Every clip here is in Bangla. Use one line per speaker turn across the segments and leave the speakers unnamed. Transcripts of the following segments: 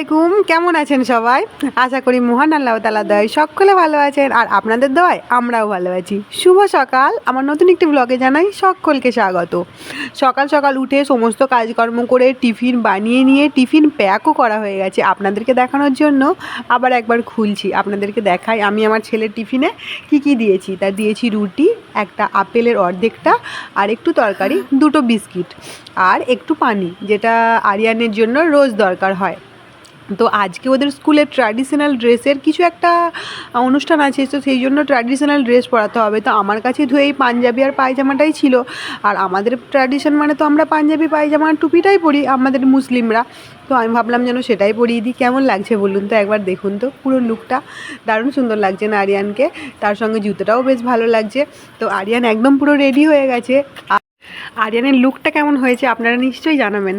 আলাইকুম, কেমন আছেন সবাই? আশা করি মহান আল্লাহ তালা দয় সকলে ভালো আছেন, আর আপনাদের দয় আমরাও ভালো আছি। শুভ সকাল, আমার নতুন একটি ব্লগে জানাই সকলকে স্বাগত। সকাল সকাল উঠে সমস্ত কাজকর্ম করে টিফিন বানিয়ে নিয়ে টিফিন প্যাকও করা হয়ে গেছে আপনাদেরকে দেখানোর জন্য। আবার একবার খুলছি, আপনাদেরকে দেখাই আমি আমার ছেলের টিফিনে কি কি দিয়েছি। তা দিয়েছি রুটি, একটা আপেলের অর্ধেকটা, আর একটু তরকারি, দুটো বিস্কিট, আর একটু পানি, যেটা আরিয়ানের জন্য রোজ দরকার হয়। তো আজকে ওদের স্কুলে ট্র্যাডিশনাল ড্রেসের কিছু একটা অনুষ্ঠান আছে, তো সেই জন্য ট্র্যাডিশনাল ড্রেস পরাতে হবে। তো আমার কাছে ধুয়ে এই পাঞ্জাবি আর পায়জামাটাই ছিল। আর আমাদের ট্র্যাডিশন মানে তো আমরা পাঞ্জাবি, পায়জামা টুপিটাই পরি আমাদের মুসলিমরা। তো আমি ভাবলাম যেন সেটাই পরিয়ে দিই। কেমন লাগছে বলুন তো একবার দেখুন তো পুরো লুকটা দারুণ সুন্দর লাগছে না আরিয়ানকে। তার সঙ্গে জুতোটাও বেশ ভালো লাগছে। তো আরিয়ান একদম পুরো রেডি হয়ে গেছে। আরিয়ানের লুকটা কেমন হয়েছে আপনারা নিশ্চয়ই জানাবেন।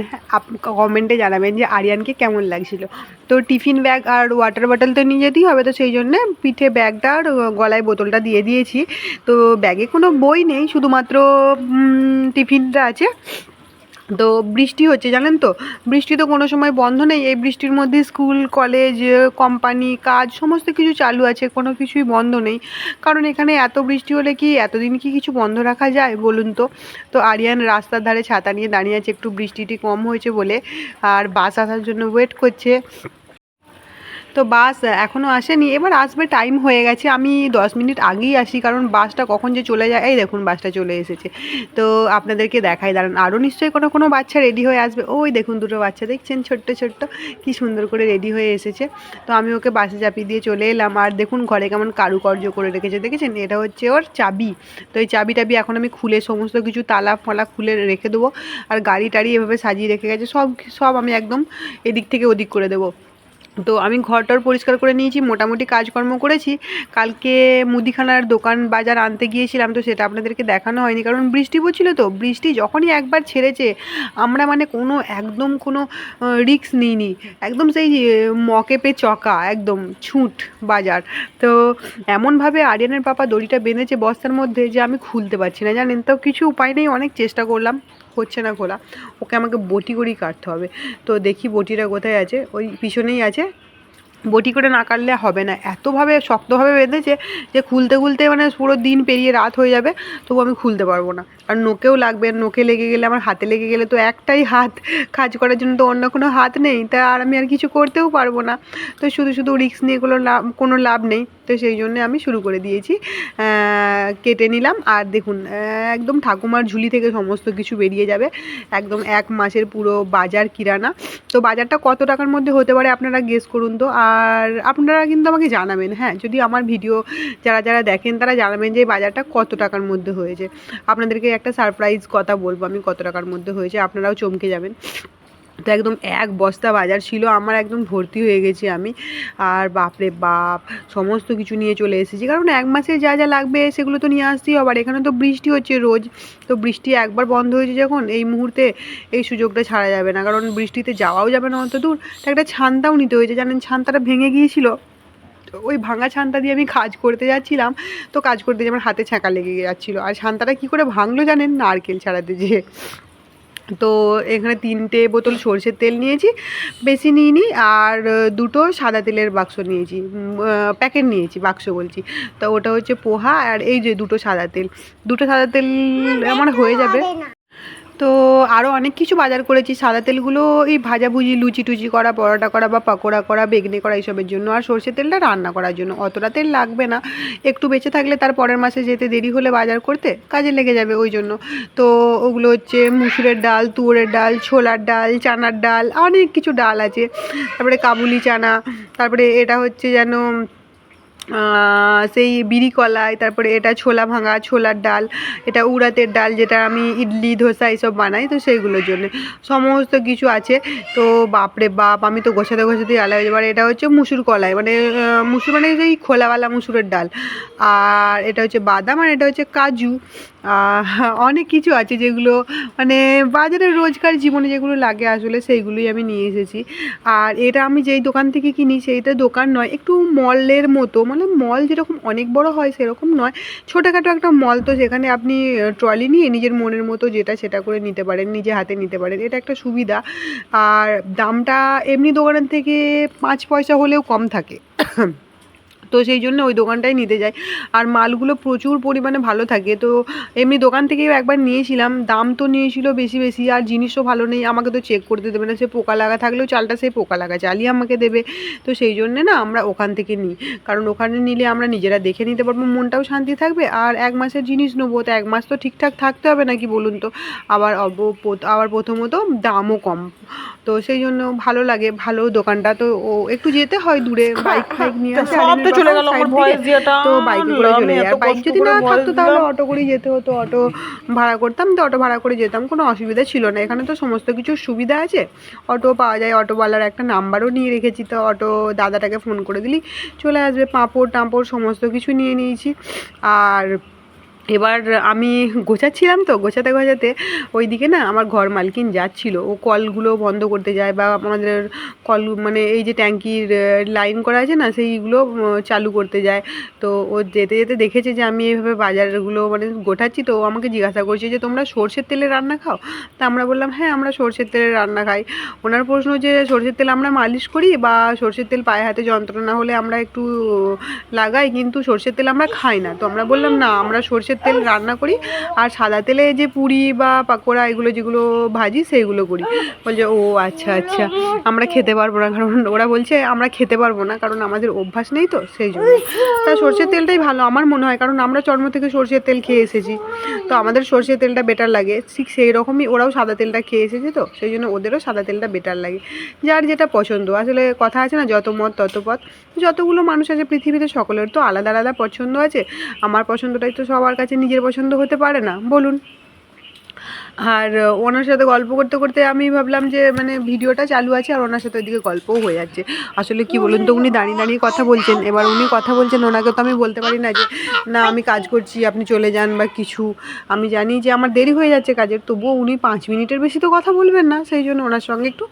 কমেন্টে জানাবেন যে আরিয়ানকে কেমন লাগছিল। তো টিফিন ব্যাগ আর ওয়াটার বটল তো নিয়ে যেতেই হবে, তো সেই জন্যে পিঠে ব্যাগটা আর গলায় বোতলটা দিয়ে দিয়েছি। তো ব্যাগে কোনো বই নেই, শুধুমাত্র টিফিনটা আছে। তো বৃষ্টি হচ্ছে, জানেন তো? বৃষ্টি তো কোনো সময় বন্ধ নেই। এই বৃষ্টির মধ্যে স্কুল, কলেজ, কোম্পানি, কাজ সমস্ত কিছু চালু আছে, কোনো কিছুই বন্ধ নেই। কারণ এখানে এত বৃষ্টি হলে কি, এতদিন কি কিছু বন্ধ রাখা যায়, বলুন তো? তো আরিয়ান রাস্তার ধারে ছাতা নিয়ে দাঁড়িয়ে আছে, একটু বৃষ্টিটি কম হয়েছে বলে, আর বাস আসার জন্য ওয়েট করছে। তো বাস এখনও আসেনি। এবার আসবে টাইম হয়ে গেছে। আমি দশ মিনিট আগেই আসি, কারণ বাসটা কখন যে চলে যায়, এই দেখুন বাসটা চলে এসেছে। তো আপনাদেরকে দেখাই, দাঁড়ান। আরও নিশ্চয়ই কোনো কোনো বাচ্চা রেডি হয়ে আসবে। ওই দেখুন দুটো বাচ্চা, দেখছেন? ছোট্ট ছোট্ট। কি সুন্দর করে রেডি হয়ে এসেছে। তো আমি ওকে বাসে চাপিয়ে দিয়ে চলে এলাম। আর দেখুন, ঘরে কেমন কারুকার্য করে রেখেছে। দেখেছেন? এটা হচ্ছে ওর চাবি। তো এই চাবি টাবি এখন আমি খুলে সমস্ত কিছু, তালা ফালা খুলে রেখে দেবো। আর গাড়ি টাড়ি এভাবে সাজিয়ে রেখে গেছে। সব সব আমি একদম এদিক থেকে ওদিক করে দেবো। তো আমি ঘরটর পরিষ্কার করে নিয়েছি, মোটামুটি কাজকর্ম করেছি। কালকে মুদিখানার দোকান বাজার আনতে গিয়েছিলাম, তো সেটা আপনাদেরকে দেখানো হয়নি। কারণ বৃষ্টি পড়ছিল তো, বৃষ্টি যখনই একবার ছেড়েছে, আমরা মানে কোনো একদম কোনো রিক্স নিইনি। একদম সেই মকে পে চকা, একদম ছুট বাজার। তো এমনভাবে আরিয়ানের পাপা দড়িটা বেঁধেছে বস্তার মধ্যে যে আমি খুলতে পারছি না। জানেন তো, কিছু উপায় নেই, অনেক চেষ্টা করলাম। হচ্ছে না খোলা ওকে আমাকে বটি করেই কাটতে হবে। তো দেখি বটিটা কোথায় আছে, ওই পিছনেই আছে। বটি করে না কাটলে হবে না, এতভাবে শক্তভাবে বেঁধেছে যে খুলতে খুলতে মানে পুরো দিন পেরিয়ে রাত হয়ে যাবে, তবু আমি খুলতে পারব না। আর নোকেও লাগবে, নোকে লেগে গেলে, আমার হাতে লেগে গেলে তো একটাই হাত, কাজ করার জন্য তো অন্য কোনো হাত নেই, তা আর আমি আর কিছু করতেও পারব না। তো শুধু শুধু রিক্স নিয়ে কোনো লাভ কোনো লাভ নেই। তো সেই জন্য আমি শুরু করে দিয়েছি। কেটে নিলাম আর দেখুন একদম ঠাকুমার ঝুলি থেকে সমস্ত কিছু বেরিয়ে যাবে। একদম এক মাসের পুরো বাজার কিরানা। তো বাজারটা কত টাকার মধ্যে হতে পারে আপনারা গেস করুন তো। আর আপনারা কিন্তু আমাকে জানাবেন হ্যাঁ যদি আমার ভিডিও যারা যারা দেখেন তারা জানাবেন যে বাজারটা কত টাকার মধ্যে হয়েছে। আপনাদেরকে একটা সারপ্রাইজ কথা বলব আমি, কত টাকার মধ্যে হয়েছে, আপনারাও চমকে যাবেন। তো একদম এক বস্তা বাজার ছিল, আমার একদম ভর্তি হয়ে গেছি আমি। আর বাপরে বাপ, সমস্ত কিছু নিয়ে চলে এসেছি। কারণ এক মাসে যা যা লাগবে সেগুলো তো নিয়ে আসতেই আবার এখানে তো বৃষ্টি হচ্ছে রোজ, তো বৃষ্টি একবার বন্ধ হয়েছে যখন, এই মুহূর্তে এই সুযোগটা ছাড়া যাবে না। কারণ বৃষ্টিতে যাওয়াও যাবে না অত দূর তো একটা ছানটাও নিতে হয়েছে। জানেন ছানটাটা ভেঙে গিয়েছিল ওই ভাঙা ছানটা দিয়ে আমি কাজ করতে যাচ্ছিলাম। তো কাজ করতে গিয়ে আমার হাতে ছ্যাঁকা লেগে যাচ্ছিল। আর ছানটাটা কী করে ভাঙলো জানেন? নারকেল ছাড়াতে যেয়ে তো এখানে তিনটে বোতল সর্ষের তেল নিয়েছি বেশি নিইনি আর দুটো সাদা তেলের বাক্স নিয়েছি প্যাকেট নিয়েছি বাক্স বলছি। তো ওটা হচ্ছে পোহা আর এই যে দুটো সাদা তেল। দুটো সাদা তেল আমার হয়ে যাবে। তো আরও অনেক কিছু বাজার করেছি। সাদা তেলগুলো এই ভাজাভুজি লুচি টুচি করা, পরোটা করা বা পকোড়া করা, বেগনি করা এইসবের জন্য। আর সর্ষের তেলটা রান্না করার জন্য। অতটা তেল লাগবে না। একটু বেঁচে থাকলে তার পরের মাসে যেতে দেরি হলে বাজার করতে কাজে লেগে যাবে ওই জন্য। তো ওগুলো হচ্ছে মুসুরের ডাল, তুয়োরের ডাল, ছোলার ডাল, চানার ডাল, অনেক কিছু ডাল আছে। তারপরে কাবুলি চানা, তারপরে এটা হচ্ছে যেন সেই বিড়ি কলাই, তারপরে এটা ছোলা ভাঙা, ছোলার ডাল, এটা উড়াতের ডাল যেটা আমি ইডলি, ধোসা এইসব বানাই, তো সেইগুলোর জন্য। সমস্ত কিছু আছে। তো বাপরে বাপ, আমি তো গোছাতে গোছাতে আলাদা হয়ে যাব। এটা হচ্ছে মুসুর কলাই মানে মুসুর মানে সেই খোলাওয়ালা মুসুরের ডাল। আর এটা হচ্ছে বাদাম, আর এটা হচ্ছে কাজু। অনেক কিছু আছে যেগুলো মানে বাজারে রোজকার জীবনে যেগুলো লাগে আসলে সেইগুলোই আমি নিয়ে এসেছি। আর এটা আমি যেই দোকান থেকে কিনি সেইটা দোকান নয়, একটু মলের মতো। মানে মল যেরকম অনেক বড় হয় সেরকম নয়। ছোটোখাটো একটা মল তো সেখানে আপনি ট্রলি নিয়ে নিজের মনের মতো যেটা সেটা করে নিতে পারেন, নিজে হাতে নিতে পারেন। এটা একটা সুবিধা। আর দামটা এমনি দোকানের থেকে পাঁচ পয়সা হলেও কম থাকে। তো সেই জন্য ওই দোকানটাই নিতে যাই। আর মালগুলো প্রচুর পরিমাণে ভালো থাকে। তো এমনি দোকান থেকেও একবার নিয়েছিলাম। দাম তো নিয়েছিল বেশি বেশি আর জিনিসও ভালো নেই। আমাকে তো চেক করতে দেবে না। সে পোকা লাগা থাকলেও চালটা সে পোকা লাগা চালই আমাকে দেবে। তো সেই জন্যে না আমরা ওখান থেকে নিই। কারণ ওখানে নিলে আমরা নিজেরা দেখে নিতে পারব মনটাও শান্তি থাকবে। আর এক মাসের জিনিস নেব তো এক মাস তো ঠিকঠাক থাকতে হবে নাকি বলুন তো? আবার আবার প্রথমত দামও কম। তো সেই জন্য ভালো লাগে। ভালো দোকানটা তো ও একটু যেতে হয় দূরে বাইক ফাইক নিয়ে আসে
তো
আলিনের
চলে গেল আমার ভয়েস দিয়েটা
তো বাইকে করে চলে আর বাইক যদি
করে
না থাকতো তাহলে অটো করেই যেতে হতো অটো ভাড়া করতাম তো অটো ভাড়া করে যেতাম। কোনো অসুবিধা ছিল না। এখানে তো সমস্ত কিছু সুবিধা আছে। অটো পাওয়া যায় অটোওয়ালার একটা নাম্বারও নিয়ে রেখেছি তো অটো দাদাটাকে ফোন করে দিলি। চলে আসবে পাঁপড় টাঁপড় সমস্ত কিছু নিয়ে নিয়েছি। আর এবার আমি গোছাচ্ছিলাম তো, গোছাতে গোছাতে ওই দিকে না আমার ঘর মালকিন যাচ্ছিল। ও কলগুলো বন্ধ করতে যায় বা আমাদের কল মানে এই যে ট্যাঙ্কির লাইন করা আছে না সেইগুলো চালু করতে যায়। তো ও যেতে যেতে দেখেছে যে আমি এইভাবে বাজারগুলো মানে গোটাচ্ছি তো ও আমাকে জিজ্ঞাসা করছে যে, তোমরা সর্ষের তেলে রান্না খাও? তা আমরা বললাম হ্যাঁ আমরা সর্ষের তেলে রান্না খাই। ওনার প্রশ্ন যে, সর্ষের তেল আমরা মালিশ করি বা সর্ষের তেল পায়ে হাতে যন্ত্রণা হলে আমরা একটু লাগাই, কিন্তু সর্ষের তেল আমরা খাই না? তো আমরা বললাম, না, আমরা সর্ষের তেল রান্না করি আর সাদা তেলে যে পুরি বা পাকোড়া এগুলো যেগুলো ভাজি সেইগুলো করি। বলছে, ও আচ্ছা আচ্ছা আমরা খেতে পারব না। কারণ ওরা বলছে, আমরা খেতে পারব না, কারণ আমাদের অভ্যাস নেই তো, সেই জন্য। তা সর্ষের তেলটাই ভালো আমার মনে হয়, কারণ আমরা জন্ম থেকে সর্ষের তেল খেয়ে এসেছি। তো আমাদের সর্ষের তেলটা বেটার লাগে। ঠিক সেই রকমই ওরাও সাদা তেলটা খেয়ে এসেছে তো, সেই জন্য ওদেরও সাদা তেলটা বেটার লাগে। যার যেটা পছন্দ, আসলে কথা আছে না, যত মত তত পথ। যতগুলো মানুষ আছে পৃথিবীতে, সকলের তো আলাদা আলাদা পছন্দ আছে। আমার পছন্দটাই তো সবার কাছে নিজের পছন্দ হতে পারে না বলুন। আর ওনার সাথে গল্প করতে করতে আমি ভাবলাম যে মানে ভিডিওটা চালু আছে আর ওনার সাথে ওইদিকে গল্পও হয়ে যাচ্ছে। আসলে কি বলুন তো, উনি দাঁড়িয়ে দাঁড়িয়ে কথা বলছেন। এবার উনি কথা বলছেন, ওনাকে তো আমি বলতে পারি না যে, না, আমি কাজ করছি, আপনি চলে যান বা কিছু। আমি জানি যে, আমার দেরি হয়ে যাচ্ছে কাজের, তবুও উনি পাঁচ মিনিটের বেশি তো কথা বলবেন না। সেই জন্য ওনার সঙ্গে একটু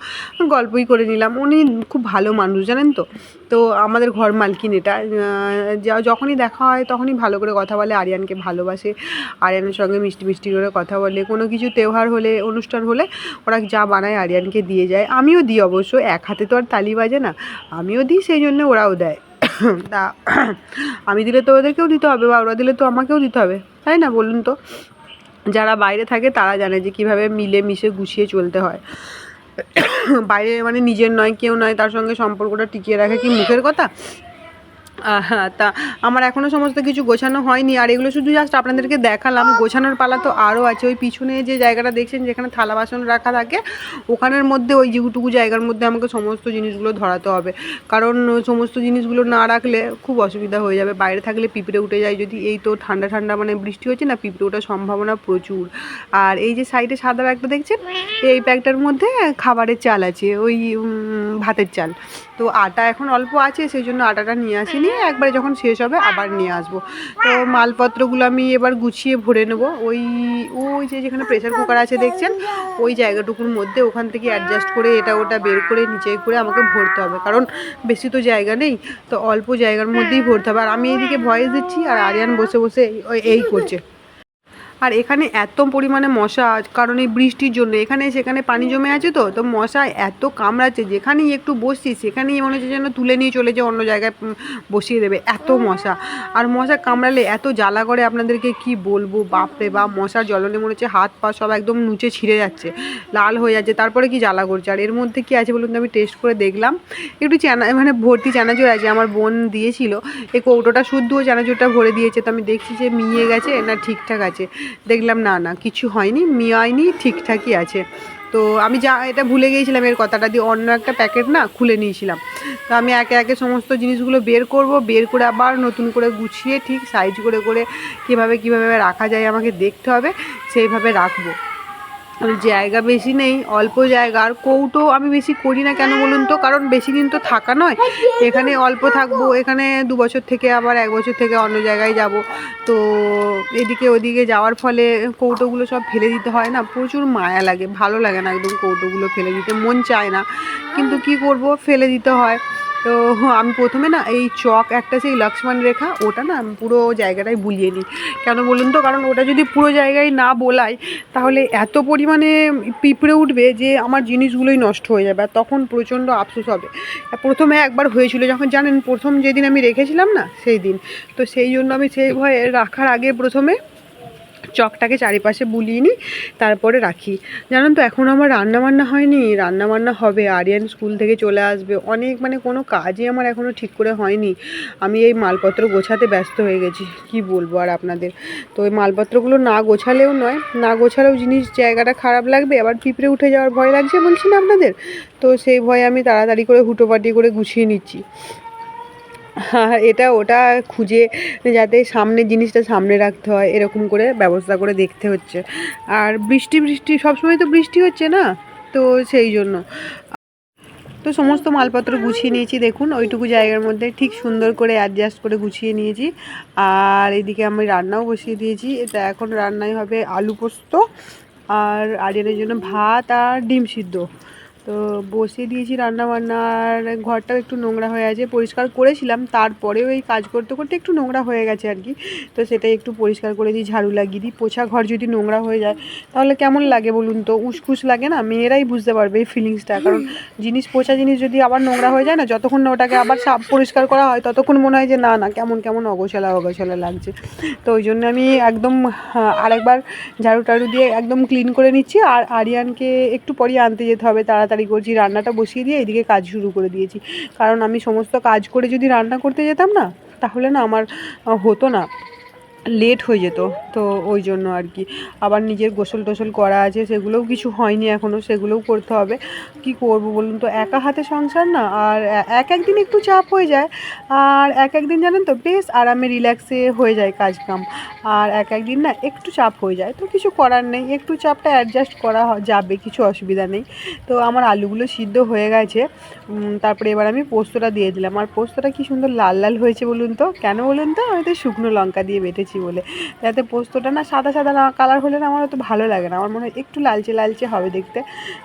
গল্পই করে নিলাম। উনি খুব ভালো মানুষ, জানেন তো? তো আমাদের ঘর মালকিন এটা। যখনই দেখা হয়, তখনই ভালো করে কথা বলে, আরিয়ানকে ভালোবাসে। আরিয়ানের সঙ্গে মিষ্টি মিষ্টি করে কথা বলে, কোনো কিছু তেওহার হলে, অনুষ্ঠান হলে ওরা যা বানায় আরিয়ানকে দিয়ে যায়। আমিও দিই অবশ্য, এক হাতে তো আর তালি বাজে না। আমিও দিই, সেই জন্য ওরাও দেয়। তা আমি দিলে তো ওদেরকেও দিতে হবে বা ওরা দিলে তো আমাকেও দিতে হবে। তাই না? বলুন তো। যারা বাইরে থাকে, তারা জানে যে কীভাবে মিলে মিশে গুছিয়ে চলতে হয়। বাইরে মানে নিজের নয়, কেউ নয়, তার সঙ্গে সম্পর্কটা টিকিয়ে রাখা কি মুখের কথা? তা আমার এখনও সমস্ত কিছু গোছানো হয়নি। আর এগুলো শুধু জাস্ট আপনাদেরকে দেখালাম। গোছানোর পালা তো আরও আছে। ওই পিছনে যে জায়গাটা দেখছেন, যেখানে থালা বাসন রাখা থাকে, ওখানের মধ্যে ওই যেটুকু জায়গার মধ্যে আমাকে সমস্ত জিনিসগুলো ধরাতে হবে। কারণ সমস্ত জিনিসগুলো না রাখলে খুব অসুবিধা হয়ে যাবে। বাইরে থাকলে পিঁপড়ে উঠে যায়। যদি এই তো ঠান্ডা ঠান্ডা মানে বৃষ্টি হচ্ছে না, পিঁপড়ে ওঠার সম্ভাবনা প্রচুর। আর এই যে সাইডে সাদা ব্যাগটা দেখছেন, এই ব্যাগটার মধ্যে খাবারের চাল আছে। ওই ভাতের চাল। তো আটা এখন অল্প আছে, সেই জন্য আটাটা নিয়ে আসিনি। একবারে যখন শেষ হবে আবার নিয়ে আসব। তো মালপত্রগুলো আমি এবার গুছিয়ে ভরে নেব। ওই ওই যে যেখানে প্রেসার কুকার আছে দেখছেন, ওই জায়গাটুকুর মধ্যে ওখান থেকে অ্যাডজাস্ট করে এটা ওটা বের করে নিচে করে আমাকে ভরতে হবে। কারণ বেশি তো জায়গা নেই, তো অল্প জায়গার মধ্যেই ভরতে হবে। আর আমি এইদিকে ভয়েস দিচ্ছি আর আরিয়ান বসে বসে এই করছে। আর এখানে এত পরিমাণে মশা, কারণ এই বৃষ্টির জন্য। এখানে সেখানে পানি জমে আছে তো? তো মশা এত কামড়াচ্ছে, যেখানেই একটু বসছি সেখানেই মনে হচ্ছে যেন তুলে নিয়ে চলে যে অন্য জায়গায় বসিয়ে দেবে। এত মশা। আর মশা কামড়ালে এত জ্বালা করে আপনাদেরকে কি বলব? বাপরে বা মশার জ্বলনে মনে হচ্ছে হাত পা সব একদম নুচে ছিঁড়ে যাচ্ছে, লাল হয়ে যাচ্ছে। তারপরে কি জ্বালা করছে? আর এর মধ্যে কি আছে বলুন তো? আমি টেস্ট করে দেখলাম। একটু চানা মানে ভর্তি চানাচুর আছে, আমার বোন দিয়েছিল। এই কৌটোটা শুদ্ধ চানাচুরটা ভরে দিয়েছে। তো আমি দেখছি যে মিয়ে গেছে, না ঠিকঠাক আছে। দেখলাম, না না, কিছু হয়নি মিয়ায়নি ঠিকঠাকই আছে। তো আমি যা, এটা ভুলে গিয়েছিলাম এর কথাটা দিয়ে অন্য একটা প্যাকেট না খুলে নিয়েছিলাম। তো আমি একে একে সমস্ত জিনিসগুলো বের করব, বের করে আবার নতুন করে গুছিয়ে ঠিক সাইজ করে করে কীভাবে কীভাবে রাখা যায় আমাকে দেখতে হবে, সেইভাবে রাখব। জায়গা বেশি নেই, অল্প জায়গা। আর কৌটো আমি বেশি করি না কেন বলুন তো? কারণ বেশি দিন তো থাকা নয়। এখানে অল্প থাকব, এখানে দু বছর থেকে আবার এক বছর থেকে অন্য জায়গায় যাব। তো এদিকে ওদিকে যাওয়ার ফলে কৌটোগুলো সব ফেলে দিতে হয় না। প্রচুর মায়া লাগে, ভালো লাগে না একদম কৌটোগুলো ফেলে দিতে, মন চায় না। কিন্তু কি করব? ফেলে দিতে হয়। তো আমি প্রথমে না এই চক একটা সেই লক্ষ্মণ রেখা, ওটা না আমি পুরো জায়গাটাই বুলিয়ে নিই কেন বলুন তো? কারণ ওটা যদি পুরো জায়গায় না বোলাই, তাহলে এত পরিমাণে পিঁপড়ে উঠবে যে আমার জিনিসগুলোই নষ্ট হয়ে যাবে আর তখন প্রচণ্ড আফসোস হবে। প্রথমে একবার হয়েছিল, যখন জানেন প্রথম যেদিন আমি রেখেছিলাম না, সেই দিন। তো সেই জন্য আমি সেই ভয়ে রাখার আগে প্রথমে চকটাকে চারিপাশে বুলিয়ে নিই, তারপরে রাখি। জানেন তো, এখন আমার রান্না বান্না হয়নি রান্না বান্না হবে, আরিয়ান স্কুল থেকে চলে আসবে। অনেক মানে কোনো কাজই আমার এখনও ঠিক করে হয়নি। আমি এই মালপত্র গোছাতে ব্যস্ত হয়ে গেছি, কি বলব আর আপনাদের? তো ওই মালপত্রগুলো না গোছালেও নয়, না গোছালেও জিনিস জায়গাটা খারাপ লাগবে, আবার পিঁপড়ে উঠে যাওয়ার ভয় লাগছে বলছি না আপনাদের? তো সেই ভয়ে আমি তাড়াতাড়ি করে হুটোপাটি করে গুছিয়ে নিচ্ছি। এটা ওটা খুঁজে যাতে সামনে জিনিসটা সামনে রাখতে হয়, এরকম করে ব্যবস্থা করে দেখতে হচ্ছে। আর বৃষ্টি বৃষ্টি, সবসময় তো বৃষ্টি হচ্ছে না? তো সেই জন্য। তো সমস্ত মালপত্র গুছিয়ে নিয়েছি, দেখুন, ওইটুকু জায়গার মধ্যে ঠিক সুন্দর করে অ্যাডজাস্ট করে গুছিয়ে নিয়েছি। আর এদিকে আমি রান্নাও বসিয়ে দিয়েছি। এটা এখন রান্নায় হবে আলু পোস্ত আর আরিয়ানের জন্য ভাত আর ডিম সিদ্ধ। তো বসিয়ে দিয়েছি রান্না বান্না আর ঘরটাও একটু নোংরা হয়ে আছে পরিষ্কার করেছিলাম তারপরেও এই কাজ করতে করতে একটু নোংরা হয়ে গেছে আর কি। তো সেটাই একটু পরিষ্কার করে দিই ঝাড়ু লাগিয়ে দিই পোছা ঘর যদি নোংরা হয়ে যায় তাহলে কেমন লাগে বলুন তো? উসখুস লাগে না? মেয়েরাই বুঝতে পারবে এই ফিলিংসটা কারণ জিনিস পোছা জিনিস যদি আবার নোংরা হয়ে যায় না যতক্ষণ না ওটাকে আবার সাফ পরিষ্কার করা হয় ততক্ষণ মনে হয় যে না না কেমন কেমন অগোছালা অগোছালা লাগছে। তো ওই জন্য আমি একদম আহ, আরেকবার ঝাড়ু টাড়ু দিয়ে একদম ক্লিন করে নিচ্ছি। আর আরিয়ানকে একটু পরই আনতে যেতে হবে তাড়াতাড়ি করছি, রান্নাটা বসিয়ে দিয়ে এদিকে কাজ শুরু করে দিয়েছি। কারণ আমি সমস্ত কাজ করে যদি রান্না করতে যেতাম না, তাহলে না আমার হতো না। লেট হয়ে যেত, তো ওই জন্য আর কি। আবার নিজের গোসল টোসল করা আছে, সেগুলোও কিছু হয়নি এখনও সেগুলোও করতে হবে। কি করব বলুন তো? একা হাতে সংসার না, আর এক একদিন একটু চাপ হয়ে যায়। আর এক একদিন জানেন তো, বেশ আরামে রিল্যাক্সে হয়ে যায় কাজ কাম। আর এক একদিন না একটু চাপ হয়ে যায়, তো কিছু করার নেই। একটু চাপটা অ্যাডজাস্ট করা যাবে, কিছু অসুবিধা নেই। তো আমার আলুগুলো সিদ্ধ হয়ে গেছে। তারপরে এবার আমি পোস্তটা দিয়ে দিলাম। আর পোস্তটা কি সুন্দর লাল লাল হয়েছে বলুন তো? কেন বলুন তো? আমি তো শুকনো লঙ্কা দিয়ে বেটেছি। বলে। যাতে পোস্তটা না সাদা সাদা না কালার হলে না আমার অত ভালো লাগে না। আমার মনে হয় একটু লালচে লালচে হবে দেখতে।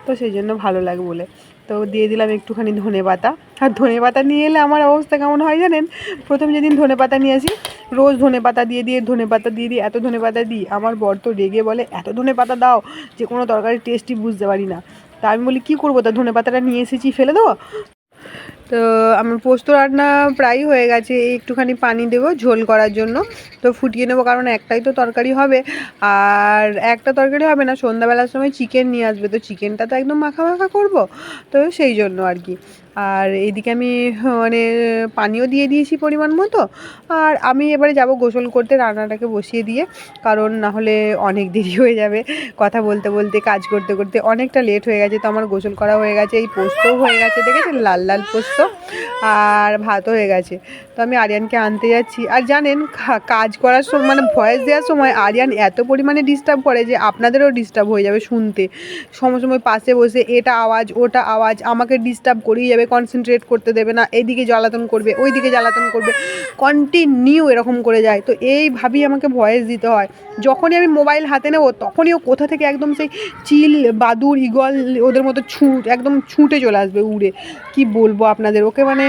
তো সেই জন্য ভালো লাগে বলে। তো দিয়ে দিলাম একটুখানি ধনে পাতা। আর ধনে পাতা নিয়ে এলে আমার অবস্থা কেমন হয় জানেন? প্রথম যেদিন ধনে পাতা নিয়ে আসি, রোজ ধনে পাতা দিয়ে দিয়ে, ধনে পাতা দিয়ে দিই এত ধনে পাতা দিই। আমার বর তো রেগে বলে, এত ধনে পাতা দাও, যে কোনো তরকারির টেস্টই বুঝতে পারি না। তা আমি বলি, কী করব? তা ধনে পাতাটা নিয়ে এসেছি, ফেলে দেবো? তো আমার পোস্ত রান্না প্রায় হয়ে গেছে একটুখানি পানি দেবো ঝোল করার জন্য। তো ফুটিয়ে নেব, কারণ একটাই তো তরকারি হবে। আর একটা তরকারি হবে না, সন্ধ্যাবেলার সময় চিকেন নিয়ে আসবে। তো চিকেনটা তো একদম মাখা মাখা করব। তো সেই জন্য আর কি। আর এদিকে আমি মানে পানিও দিয়ে দিয়েছি পরিমাণ মতো। আর আমি এবারে যাব গোসল করতে রান্নাটাকে বসিয়ে দিয়ে, কারণ না হলে অনেক দেরি হয়ে যাবে কথা বলতে বলতে, কাজ করতে করতে। অনেকটা লেট হয়ে গেছে, তো আমার গোসল করা হয়ে গেছে, এই পোস্তও হয়ে গেছে, দেখেছেন? লাল লাল পোস্ত, আর ভাতও হয়ে গেছে। তো আমি আরিয়ানকে আনতে যাচ্ছি। আর জানেন কাজ করার সময় মানে ভয়েস দেওয়ার সময় আরিয়ান এত পরিমাণে ডিস্টার্ব করে যে আপনাদেরও ডিস্টার্ব হয়ে যাবে শুনতে। সময় সময় পাশে বসে এটা আওয়াজ, ওটা আওয়াজ, আমাকে ডিস্টার্ব করেই যাবে কনসেন্ট্রেট করতে দেবে না, এইদিকে জ্বালাতন করবে ওই দিকে জ্বালাতন করবে কন্টিনিউ এরকম করে যায়। তো এইভাবেই আমাকে ভয়েস দিতে হয়। যখনই আমি মোবাইল হাতে নেব, তখনই ও কোথা থেকে একদম সেই চিল বাদুর ইগল, ওদের মতো ছুট, একদম ছুটে চলে আসবে উড়ে। কি বলব আপনাদের? ওকে মানে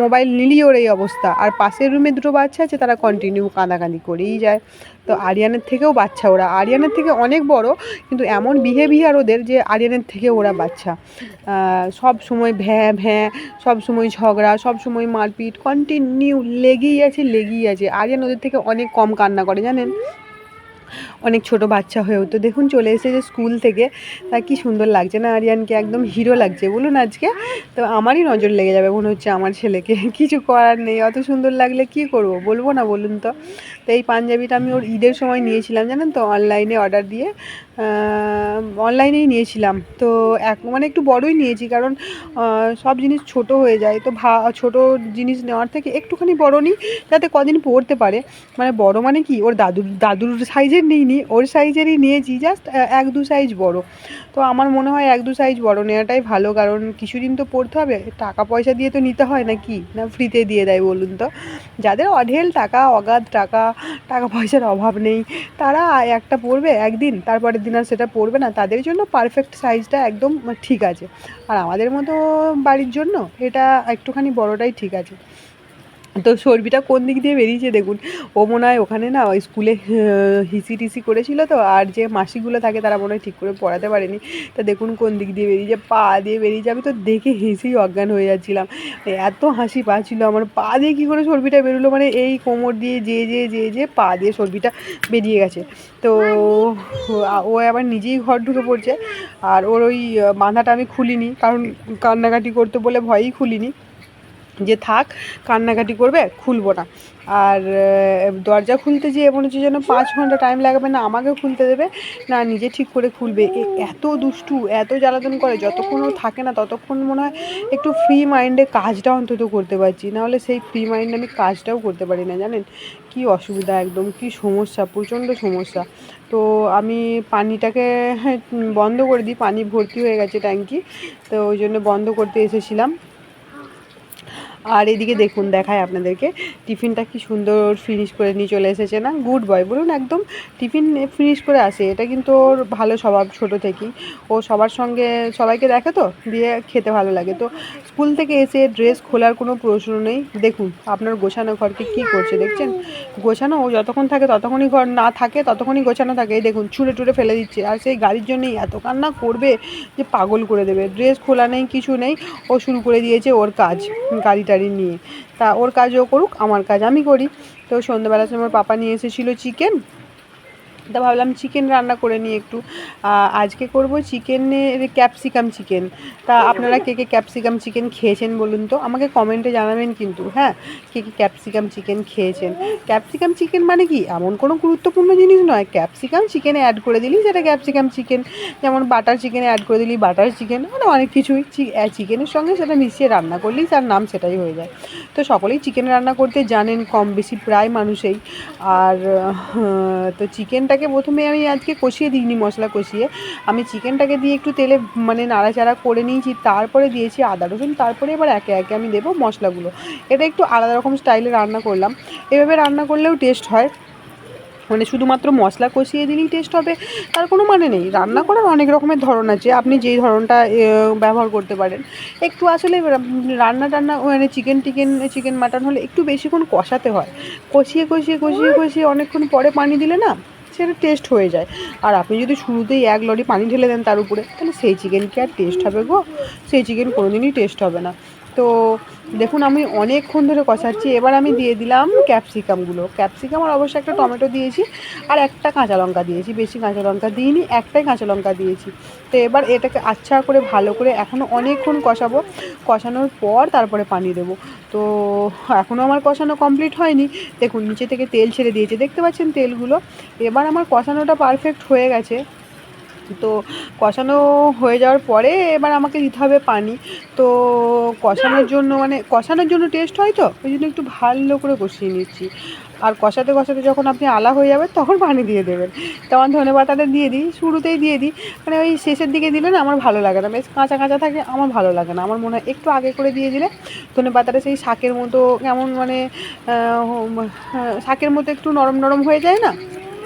মোবাইল নিলেই ওর এই অবস্থা। আর পাশের রুমে দুটো বাচ্চা আছে, তারা কন্টিনিউ কাঁদাকাঁদি করেই যায়। তো আরিয়ানের থেকেও বাচ্চা ওরা। আরিয়ানের থেকে অনেক বড়, কিন্তু এমন বিহেভিয়ার ওদের যে আরিয়ানের থেকে ওরা বাচ্চা। সব সময় ভ্যাঁ ভ্যাঁ সব সময় ঝগড়া, সব সময় মারপিট কন্টিনিউ লেগেই আছে লেগেই আছে। আগে নদীর থেকে অনেক কম কান্না করে, জানেন? অনেক ছোট বাচ্চা হয়েও তো দেখুন চলে এসেছে স্কুল থেকে। তা কি সুন্দর লাগছে না আরিয়ানকে? একদম হিরো লাগছে। বলুন আজকে। তো আমারই নজর লেগে যাবে মনে হচ্ছে আমার ছেলেকে। কিছু করার নেই। অত সুন্দর লাগলে কি করব? বলব না বলুন তো। তো এই পাঞ্জাবিটা আমি ওর ঈদের সময় নিয়েছিলাম, জানেন তো? অনলাইনে অর্ডার দিয়ে। অনলাইনেই নিয়েছিলাম। তো এক মানে একটু বড়ই নিয়েছি কারণ সব জিনিস ছোট হয়ে যায়। তো ভা, ছোটো জিনিস নেওয়ার থেকে একটুখানি বড় নিই, যাতে কদিন পরতে পারে। মানে বড় মানে কি? ওর দাদুর দাদুর সাইজের নিইনি ওর সাইজেরই নিয়েছি জাস্ট এক দু সাইজ বড়। তো আমার মনে হয় এক দু সাইজ বড় নেওয়াটাই ভালো, কারণ কিছুদিন তো পড়তে হবে, টাকা পয়সা দিয়ে তো নিতে হয় না কি না ফ্রিতে দিয়ে দেয় বলুন তো। যাদের অঢেল টাকা, অগাধ টাকা টাকা পয়সার অভাব নেই, তারা একটা পরবে একদিন, তারপরের দিন আর সেটা পরবে না। তাদের জন্য পারফেক্ট সাইজটা একদম ঠিক আছে। আর আমাদের মতো বাড়ির জন্য এটা একটুখানি বড়টাই ঠিক আছে। তো সর্বিটা কোন দিক দিয়ে বেরিয়েছে দেখুন, ও মনে হয় ওখানে না ওই স্কুলে হিসি টিসি করেছিল তো, আর যে মাসিগুলো থাকে তারা মনে হয় ঠিক করে পড়াতে পারেনি। তা দেখুন কোন দিক দিয়ে বেরিয়েছে, পা দিয়ে বেরিয়েছে। আমি তো দেখে হেসেই অজ্ঞান হয়ে যাচ্ছিলাম। এত হাসি পাচ্ছিল আমার, পা দিয়ে কী করে সর্বিটা বেরোলো? মানে এই কোমর দিয়ে যে যে যে যে, পা দিয়ে সর্বিটা বেরিয়ে গেছে। তো ও আবার নিজেই ঘর ঢুকে পড়ছে। আর ওর ওই বাঁধাটা আমি খুলিনি, কারণ কান্নাকাটি করতে বলে ভয়েই খুলিনি। যে থাক কান্নাকাটি করবে খুলবো না। আর দরজা খুলতে যেয়ে মনে হচ্ছে যেন পাঁচ ঘণ্টা টাইম লাগবে না আমাকে খুলতে দেবে। না নিজে ঠিক করে খুলবে। এত দুষ্টু এত জ্বালাতন করে যতক্ষণ ও থাকে না ততক্ষণ মনে হয় একটু ফ্রি মাইন্ডে কাজটা অন্তত করতে পারছি। নাহলে সেই ফ্রি মাইন্ডে আমি কাজটাও করতে পারি না জানেন? কি অসুবিধা একদম কি সমস্যা প্রচণ্ড সমস্যা। তো আমি পানিটাকে হ্যাঁ, বন্ধ করে দিই পানি ভর্তি হয়ে গেছে ট্যাঙ্কি। তো ওই জন্য বন্ধ করতে এসেছিলাম। আর এদিকে দেখুন দেখায় আপনাদেরকে। টিফিনটা কি সুন্দর ফিনিশ করে নিয়ে চলে এসেছে না? গুড বয় বলুন একদম টিফিন ফিনিশ করে আসে। এটা কিন্তু ওর ভালো স্বভাব ছোট থেকেই। ও সবার সঙ্গে সবাইকে দেখে তো, দিয়ে খেতে ভালো লাগে। তো স্কুল থেকে এসে ড্রেস খোলার কোনো প্রশ্ন নেই। দেখুন, আপনার গোছানো ঘরকে কি করছে, দেখছেন? গোছানো, ও যতক্ষণ থাকে ততক্ষণই ঘর না থাকে, ততক্ষণই গোছানো থাকে। এই দেখুন, ছুঁড়ে টুড়ে ফেলে দিচ্ছে। আর সেই গাড়ির জন্যই এত কান্না করবে যে পাগল করে দেবে। ড্রেস খোলা নেই, কিছু নেই। ও শুরু করে দিয়েছে ওর কাজ গাড়ি নিয়ে। তা ওর কাজও করুক, আমার কাজ আমি করি। তো সন্ধ্যেবেলার সময় পাপা নিয়ে এসেছিল চিকেন তা ভাবলাম চিকেন রান্না করে নিই একটু। আজকে করব চিকেনের ক্যাপসিকাম চিকেন তা আপনারা কে কে ক্যাপসিকাম চিকেন খেয়েছেন বলুন তো? আমাকে কমেন্টে জানাবেন কিন্তু হ্যাঁ? কে কে ক্যাপসিকাম চিকেন খেয়েছেন? ক্যাপসিকাম চিকেন মানে কি? এমন কোনো গুরুত্বপূর্ণ জিনিস নয়। ক্যাপসিকাম চিকেনে অ্যাড করে দিলি সেটা ক্যাপসিকাম চিকেন যেমন বাটার চিকেনে অ্যাড করে দিলি বাটার চিকেন মানে অনেক কিছুই। চিকেনের সঙ্গে সেটা মিশিয়ে রান্না করলেই তার নাম সেটাই হয়ে যায়। তো সকলেই চিকেন রান্না করতে জানেন, কম বেশি প্রায় মানুষেই। আর তো তো চিকেনটাকে প্রথমে আমি আজকে কষিয়ে দিইনি, মশলা কষিয়ে। আমি চিকেনটাকে দিয়ে একটু তেলে মানে নাড়াচাড়া করে নিয়েছি, তারপরে দিয়েছি আদা রসুন, তারপরে এবার একে একে আমি দেবো মশলাগুলো। এটা একটু আলাদা রকম স্টাইলে রান্না করলাম। এভাবে রান্না করলেও টেস্ট হয়। মানে শুধুমাত্র মশলা কষিয়ে দিলেই টেস্ট হবে, তার কোনো মানে নেই। রান্না করার অনেক রকমের ধরন আছে, আপনি যেই ধরনটা ব্যবহার করতে পারেন। একটু আসলে রান্না টান্না মানে চিকেন টিকেন, চিকেন মাটন হলে একটু বেশিক্ষণ কষাতে হয়। কষিয়ে কষিয়ে কষিয়ে কষিয়ে অনেকক্ষণ পরে পানি দিলে না সেটা টেস্ট হয়ে যায়। আর আপনি যদি শুরুতেই এক লরি পানি ঢেলে দেন তার উপরে, তাহলে সেই চিকেন কি আর টেস্ট হবে গো? সেই চিকেন কোনো দিনই টেস্ট হবে না। তো দেখুন, আমি অনেকক্ষণ ধরে কষাচ্ছি। এবার আমি দিয়ে দিলাম ক্যাপসিকামগুলো। ক্যাপসিকাম আর অবশ্যই একটা টমেটো দিয়েছি আর একটা কাঁচা লঙ্কা দিয়েছি। বেশি কাঁচা লঙ্কা দিইনি, একটাই কাঁচা লঙ্কা দিয়েছি। তো এবার এটাকে আচ্ছা করে ভালো করে এখনও অনেকক্ষণ কষাবো। কষানোর পর তারপরে পানি দেবো। তো এখনও আমার কষানো কমপ্লিট হয়নি। দেখুন, নিচে থেকে তেল ছেড়ে দিয়েছে। দেখতে পাচ্ছেন তেলগুলো? এবার আমার কষানোটা পারফেক্ট হয়ে গেছে। তো কষানো হয়ে যাওয়ার পরে এবার আমাকে দিতে হবে পানি। তো কষানোর জন্য মানে কষানোর জন্য টেস্ট হয় তো? ওই জন্য একটু ভালো করে কষিয়ে নিচ্ছি। আর কষাতে কষাতে যখন আপনি আলা হয়ে যাবে তখন পানি দিয়ে দেবেন। তখন ধনে পাতাটা দিয়ে দিই, শুরুতেই দিয়ে দিই। মানে ওই শেষের দিকে দিলে না আমার ভালো লাগে না। বেশ কাঁচা কাঁচা থাকে, আমার ভালো লাগে না। আমার মনে হয় একটু আগে করে দিয়ে দিলে ধনে পাতাটা সেই শাকের মতো কেমন মানে শাকের মতো একটু নরম নরম হয়ে যায় না?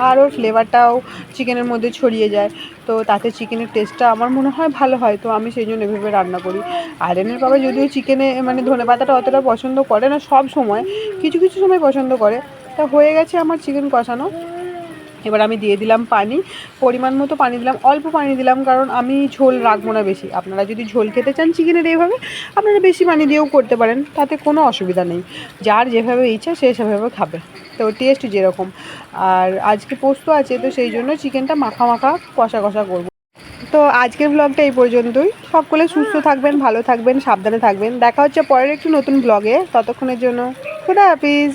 আর ওর ফ্লেভারটাও চিকেনের মধ্যে ছড়িয়ে যায়। তো তাতে চিকেনের টেস্টটা আমার মনে হয় ভালো হয়, তো আমি সেই জন্য এভাবে রান্না করি। আয়রনের বাবা যদিও চিকেনে মানে ধনে পাতাটা অতটা পছন্দ করে না সব সময়, কিছু কিছু সময় পছন্দ করে, তা হয়ে গেছে আমার চিকেন কষানো। এবার আমি দিয়ে দিলাম পানি। পরিমাণ মতো পানি দিলাম, অল্প পানি দিলাম, কারণ আমি ঝোল রাখব না বেশি। আপনারা যদি ঝোল খেতে চান চিকেনের এইভাবে, আপনারা বেশি পানি দিয়েও করতে পারেন, তাতে কোনো অসুবিধা নেই। যার যেভাবে ইচ্ছা সে সেভাবে খাবে। তো টেস্ট যেরকম। আর আজকে পোস্ত আছে, তো সেই জন্য চিকেনটা মাখা মাখা কষা কষা করব। তো আজকের ব্লগটা এই পর্যন্তই। সকলে সুস্থ থাকবেন, ভালো থাকবেন, সাবধানে থাকবেন। দেখা হচ্ছে পরের একটি নতুন ব্লগে ততক্ষণের জন্য খুদা হাফিজ।